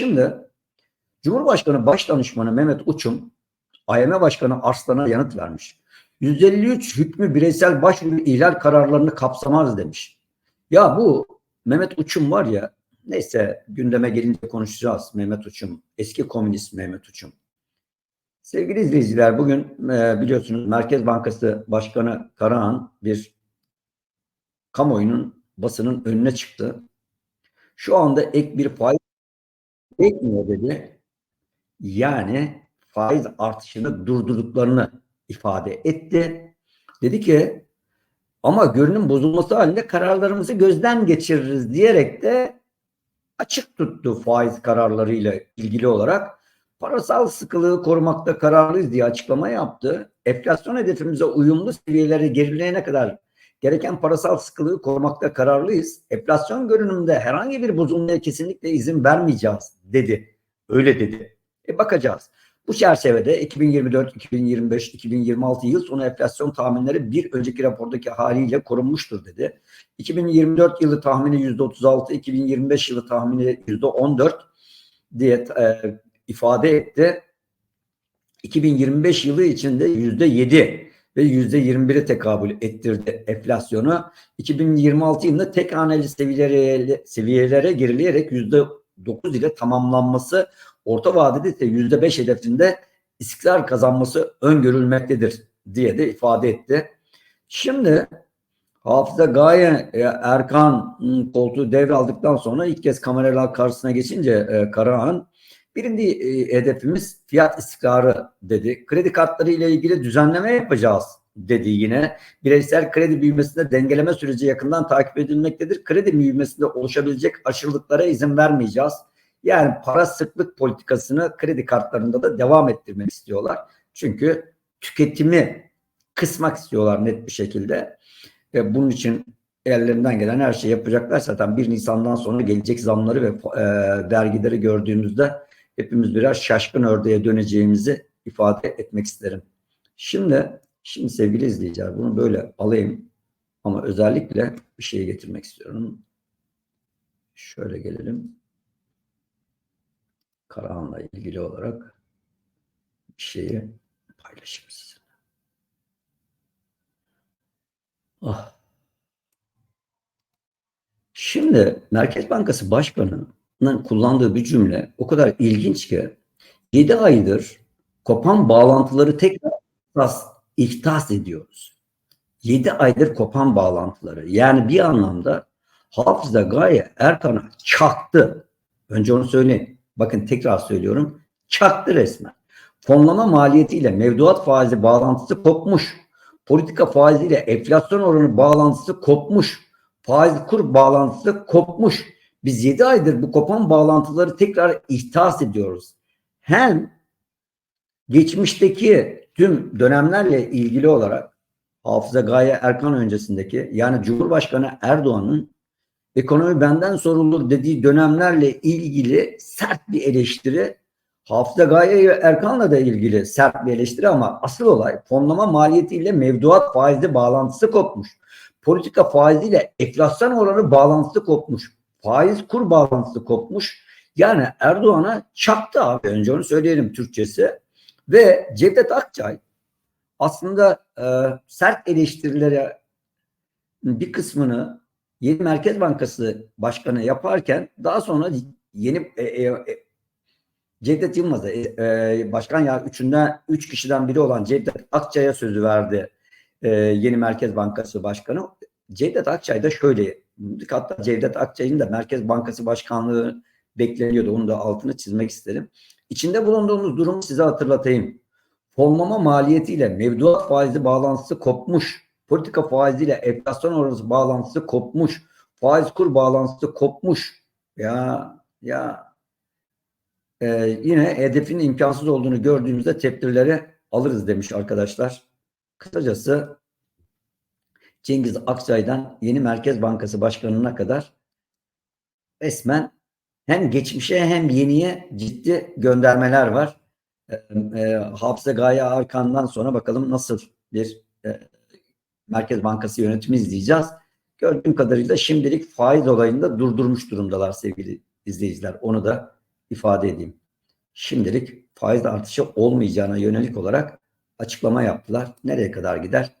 Şimdi Cumhurbaşkanı Başdanışmanı Mehmet Uçum, AYM Başkanı Arslan'a yanıt vermiş. 153 hükmü bireysel başvuru ihlal kararlarını kapsamaz demiş. Ya bu Mehmet Uçum var ya neyse gündeme gelince konuşacağız Mehmet Uçum. Eski komünist Mehmet Uçum. Sevgili izleyiciler bugün e, biliyorsunuz Merkez Bankası Başkanı Karahan bir kamuoyunun basının önüne çıktı. Şu anda ek bir faiz etmiyor dedi. Yani faiz artışını durdurduklarını ifade etti. Dedi ki ama görünüm bozulması halinde kararlarımızı gözden geçiririz diyerek de açık tuttu faiz kararlarıyla ilgili olarak. Parasal sıkılığı korumakta kararlıyız diye açıklama yaptı. Enflasyon hedefimize uyumlu seviyelere gerileyene kadar gereken parasal sıkılığı korumakta kararlıyız. Enflasyon görünümünde herhangi bir bozulmaya kesinlikle izin vermeyeceğiz dedi. Öyle dedi. E bakacağız. Bu çerçevede 2024, 2025, 2026 yıl sonu enflasyon tahminleri bir önceki rapordaki haliyle korunmuştur dedi. 2024 yılı tahmini %36, 2025 yılı tahmini %14 diye e, ifade etti. 2025 yılı içinde %7 ve %21'e tekabül ettirdi enflasyonu. 2026 yılında tek haneli seviyelere, seviyelere gerileyerek %9 ile tamamlanması orta vadede ise %5 hedefinde istikrar kazanması öngörülmektedir diye de ifade etti. Şimdi Hafıza Gaye e, Erkan koltuğu devraldıktan sonra ilk kez kameralar karşısına geçince e, Karahan birinci e, hedefimiz fiyat istikrarı dedi. Kredi kartları ile ilgili düzenleme yapacağız dedi yine. Bireysel kredi büyümesinde dengeleme süreci yakından takip edilmektedir. Kredi büyümesinde oluşabilecek aşırılıklara izin vermeyeceğiz. Yani para sıklık politikasını kredi kartlarında da devam ettirmek istiyorlar. Çünkü tüketimi kısmak istiyorlar net bir şekilde. Ve bunun için ellerinden gelen her şeyi yapacaklar. Zaten 1 Nisan'dan sonra gelecek zamları ve e, vergileri gördüğümüzde hepimiz biraz şaşkın ördeğe döneceğimizi ifade etmek isterim. Şimdi şimdi sevgili izleyiciler bunu böyle alayım ama özellikle bir şeye getirmek istiyorum. Şöyle gelelim. Karahan'la ilgili olarak bir şeyi paylaşayım sizinle. Ah. Şimdi Merkez Bankası Başkanı'nın kullandığı bir cümle o kadar ilginç ki 7 aydır kopan bağlantıları tekrar ihtas, ihtas ediyoruz. 7 aydır kopan bağlantıları. Yani bir anlamda Hafızda Gaye Erkan'a çaktı. Önce onu söyleyeyim. Bakın tekrar söylüyorum. Çaktı resmen. Fonlama maliyetiyle mevduat faizi bağlantısı kopmuş. Politika faiziyle enflasyon oranı bağlantısı kopmuş. Faiz kur bağlantısı kopmuş. Biz 7 aydır bu kopan bağlantıları tekrar ihtas ediyoruz. Hem geçmişteki tüm dönemlerle ilgili olarak Hafıza Gaye Erkan öncesindeki yani Cumhurbaşkanı Erdoğan'ın ekonomi benden sorulur dediği dönemlerle ilgili sert bir eleştiri Hafıza Gaye Erkan'la da ilgili sert bir eleştiri ama asıl olay fonlama maliyetiyle mevduat faizi bağlantısı kopmuş. Politika faiziyle enflasyon oranı bağlantısı kopmuş. Faiz kur bağlantısı kopmuş. Yani Erdoğan'a çaktı abi önce onu söyleyelim Türkçesi. Ve Cevdet Akçay aslında e, sert eleştirilere bir kısmını yeni Merkez Bankası Başkanı yaparken daha sonra yeni e, e, e, Cevdet Yılmaz'a e, e, başkan ya üçünden üç kişiden biri olan Cevdet Akçay'a sözü verdi e, yeni Merkez Bankası Başkanı. Cevdet Akçay da şöyle hatta Cevdet Akçay'ın da Merkez Bankası Başkanlığı bekleniyordu. Onu da altını çizmek isterim. İçinde bulunduğumuz durumu size hatırlatayım. Fonlama maliyetiyle mevduat faizi bağlantısı kopmuş politika faiziyle enflasyon oranı bağlantısı kopmuş. Faiz kur bağlantısı kopmuş. Ya ya e, yine hedefin imkansız olduğunu gördüğümüzde tepkileri alırız demiş arkadaşlar. Kısacası Cengiz Akçay'dan yeni Merkez Bankası Başkanı'na kadar resmen hem geçmişe hem yeniye ciddi göndermeler var. E, e, Hafıza Gaye Arkan'dan sonra bakalım nasıl bir e, Merkez Bankası yönetimi izleyeceğiz. Gördüğüm kadarıyla şimdilik faiz olayında durdurmuş durumdalar sevgili izleyiciler. Onu da ifade edeyim. Şimdilik faiz artışı olmayacağına yönelik olarak açıklama yaptılar. Nereye kadar gider